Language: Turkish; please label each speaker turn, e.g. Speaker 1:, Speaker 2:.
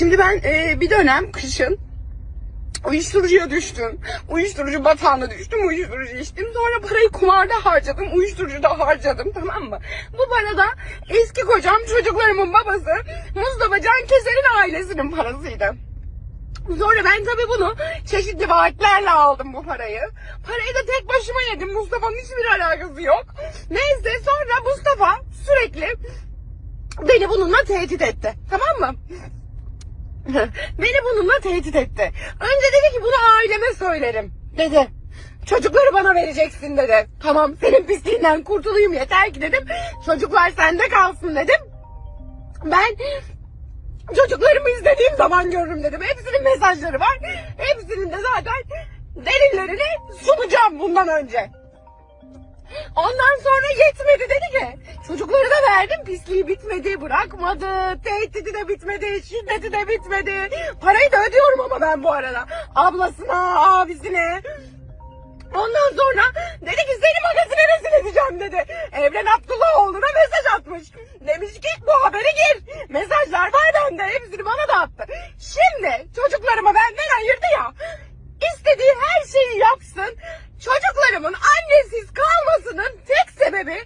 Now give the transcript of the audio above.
Speaker 1: Şimdi ben e, bir dönem kışın uyuşturucuya düştüm. Uyuşturucu batağına düştüm. Uyuşturucu içtim. Sonra parayı kumarda harcadım. Uyuşturucuda harcadım. Tamam mı? Bu parada eski kocam çocuklarımın babası Mustafa Can Keser'in ailesinin parasıydı. Sonra ben tabii bunu çeşitli vaatlerle aldım bu parayı. Parayı da tek başıma yedim. Mustafa'nın hiçbir alakası yok. Neyse sonra Mustafa sürekli beni bununla tehdit etti. Tamam mı? Beni bununla tehdit etti. Önce dedi ki bunu aileme söylerim. Dedi. Çocukları bana vereceksin dedi. Tamam senin pisliğinden kurtulayım yeter ki dedim. Çocuklar sende kalsın dedim. Ben çocuklarımı izlediğim zaman görürüm dedim. Hepsinin mesajları var. Hepsinin de zaten delillerini sunacağım bundan önce. Ondan sonra yetmedi verdim pisliği bitmedi bırakmadı. Tehdidi de bitmedi şiddeti de bitmedi. Parayı da ödüyorum ama ben bu arada. Ablasına abisine. Ondan sonra dedi ki seni magazine rezil edeceğim dedi. Evren Abdullahoğlu'na mesaj atmış. Demiş ki bu habere gir. Mesajlar var bende hepsini bana da attı. Şimdi çocuklarıma benden ayırdı ya. İstediği her şeyi yapsın. Çocuklarımın annesiz kalmasının tek sebebi